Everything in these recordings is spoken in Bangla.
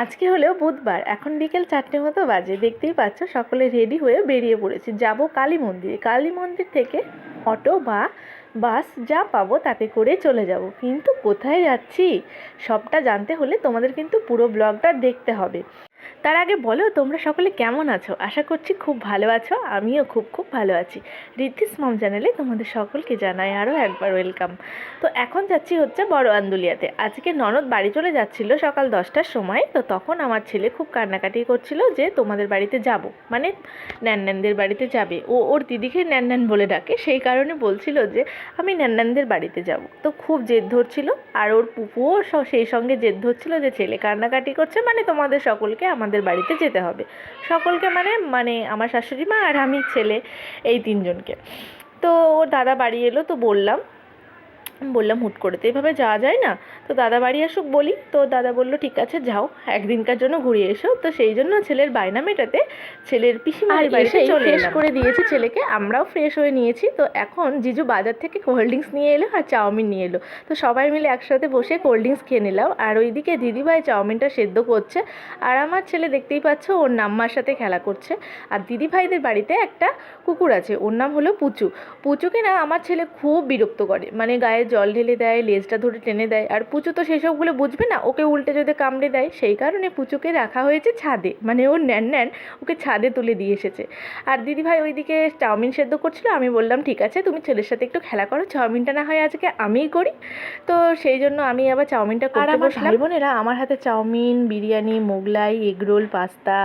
আজকে হলেও বুধবার, এখন বিকেল চারটে মতো বাজে। দেখতেই পাচ্ছ, সকলে রেডি হয়ে বেরিয়ে পড়েছি। যাব কালী মন্দিরে। কালী মন্দির থেকে অটো বা বাস যা পাবো তাতে করে চলে যাব। কিন্তু কোথায় যাচ্ছি, সবটা জানতে হলে তোমাদের কিন্তু পুরো ব্লগটা দেখতে হবে। তার আগে বলো, তোমরা সকলে কেমন আছো? আশা করছি খুব ভালো আছো, আমিও খুব খুব ভালো আছি। রিদ্ধিস মম চ্যানেলে তোমাদের সকলকে জানাই আরও একবার ওয়েলকাম। তো এখন যাচ্ছি হচ্ছে বড় আন্দুলিয়াতে। আজকে ননদ বাড়ি চলে যাচ্ছিল সকাল দশটার সময়, তো তখন আমার ছেলে খুব কান্নাকাটি করছিল যে তোমাদের বাড়িতে যাব। মানে ন্যানন্যানদের বাড়িতে যাবে। ও, ওর দিদিকে ন্যানন্যান বলে ডাকে, সেই কারণে বলছিল যে আমি ন্যানন্যানদের বাড়িতে যাব। তো খুব জেদ ধরছিল আর ওর পুপুও সেই সঙ্গে জেদ ধরছিল যে ছেলে কান্নাকাটি করছে মানে তোমাদের সকলকে আমাদের বাড়িতে যেতে হবে। সকলকে মানে মানে আমার শাশুড়ি মা আর আমি ছেলে, এই তিনজনকে। তো ওর দাদা বাড়ি এলো, তো বললাম বললাম হুট করে তো এভাবে যাওয়া যায় না। তো দাদা বাড়ি আসুক বলি। তো দাদা বলল ঠিক আছে যাও। একদিনকার জন্য ঘুরে এসো। তো সেই জন্য ছেলের বায়না মেটাতে ছেলের পিসিমার বাড়িতে চলে ফ্রেশ করে দিয়েছি ছেলেকে। আমরাও ফ্রেশ হয়ে নিয়েছি। তো এখন জিজু বাজার থেকে কোল্ড ড্রিঙ্কস নিয়ে এলো আর চাউমিন নিয়ে এলো। তো সবাই মিলে একসাথে বসে কোল্ড ড্রিঙ্কস খেয়ে নিলাম। আর ওইদিকে দিদিভাই চাউমিনটা সেদ্ধ করছে। আর আমার ছেলে দেখতেই পাচ্ছ ওর নাম্মার সাথে খেলা করছে। আর দিদিভাইদের বাড়িতে একটা কুকুর আছে। ওর নাম হলো পুচু। পুচুকে না আমার ছেলে খুব বিরক্ত করে। মানে গায়ে জল ঢেলে দেয় লেজটা ধরে টেনে দেয়। আর পুচু তো সেসবগুলো বুঝবে না ওকে উল্টে যদি কামড়ে দেয় সেই কারণে পুচুকে রাখা হয়েছে ছাদে। মানে ওর ন্যান ন্যান ওকে ছাদে তুলে দিয়ে এসেছে। আর দিদিভাই ওইদিকে চাউমিন সেদ্ধ করছিল আমি বললাম ঠিক আছে তুমি ছেলের সাথে একটু খেলা করো চাউমিনটা না হয় আজকে আমিই করি। তো সেই জন্য আমি আবার চাউমিনটা করতে বসলাম। বোনেরা আমার হাতে chowmein biryani Mughlai egg roll pasta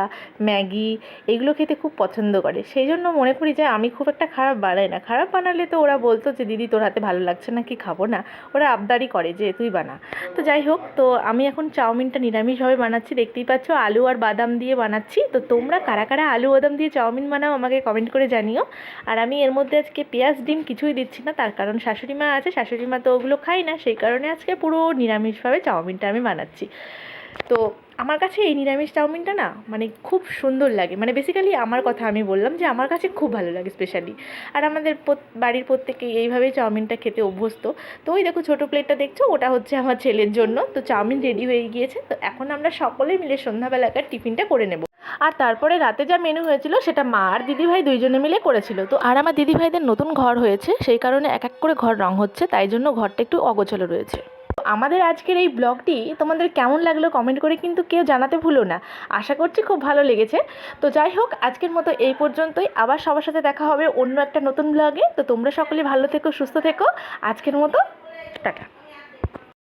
Maggi এগুলো খেতে খুব পছন্দ করে। সেই জন্য মনে করি যে আমি খুব একটা খারাপ বানাই না। খারাপ বানালে তো ওরা বলতো যে দিদি তোর হাতে ভালো লাগছে না কি খাব? না। ওরা আবদারি করে যে, তুই বানা। তো যাই হোক, তো আমি এখন চাউমিনটা নিরামিষভাবে বানাচ্ছি। দেখতেই পাচ্ছ, আলু আর বাদাম দিয়ে বানাচ্ছি। তো তোমরা কারা কারা আলু বাদাম দিয়ে চাউমিন বানাও আমাকে কমেন্ট করে জানিও। আর আমি এর মধ্যে আজকে পেঁয়াজ, ডিম কিছুই দিচ্ছি না, তার কারণ শাশুড়ি মা আছে। শাশুড়ি মা তো ওগুলো খাই না, সেই কারণে আজকে পুরো নিরামিষভাবে চাউমিনটা আমি বানাচ্ছি। তো আমার কাছে এই নিরামিষ চাউমিনটা না মানে খুব সুন্দর লাগে। মানে বেসিক্যালি আমার কথা আমি বললাম যে আমার কাছে খুব ভালো লাগে স্পেশালি আর আমাদের বাড়ির প্রত্যেকেই এইভাবেই চাউমিনটা খেতে অভ্যস্ত। তো ওই দেখো ছোটো প্লেটটা দেখছ, ওটা হচ্ছে আমার ছেলের জন্য। তো চাউমিন রেডি হয়ে গিয়েছে। তো এখন আমরা সকলে মিলে সন্ধ্যাবেলাকার টিফিনটা করে নেব। আর তারপরে রাতে যা মেনু হয়েছিল সেটা মা আর দিদিভাই দুইজনে মিলে করেছিল। তো আর আমার দিদিভাইদের নতুন ঘর হয়েছে, সেই কারণে এক এক করে ঘর রং হচ্ছে, তাই জন্য ঘরটা একটু অগোছালো রয়েছে। আমাদের আজকের এই ব্লগটি তোমাদের কেমন লাগল কমেন্ট করে কিন্তু কেউ জানাতে ভুলো না। আশা করছি খুব ভালো লেগেছে। তো যাই হোক, আজকের মতো এই পর্যন্তই। আবার সবার সাথে দেখা হবে অন্য একটা নতুন ব্লগে। তো তোমরা সকলে ভালো থেকো, সুস্থ থেকো। আজকের মতো, টাটা।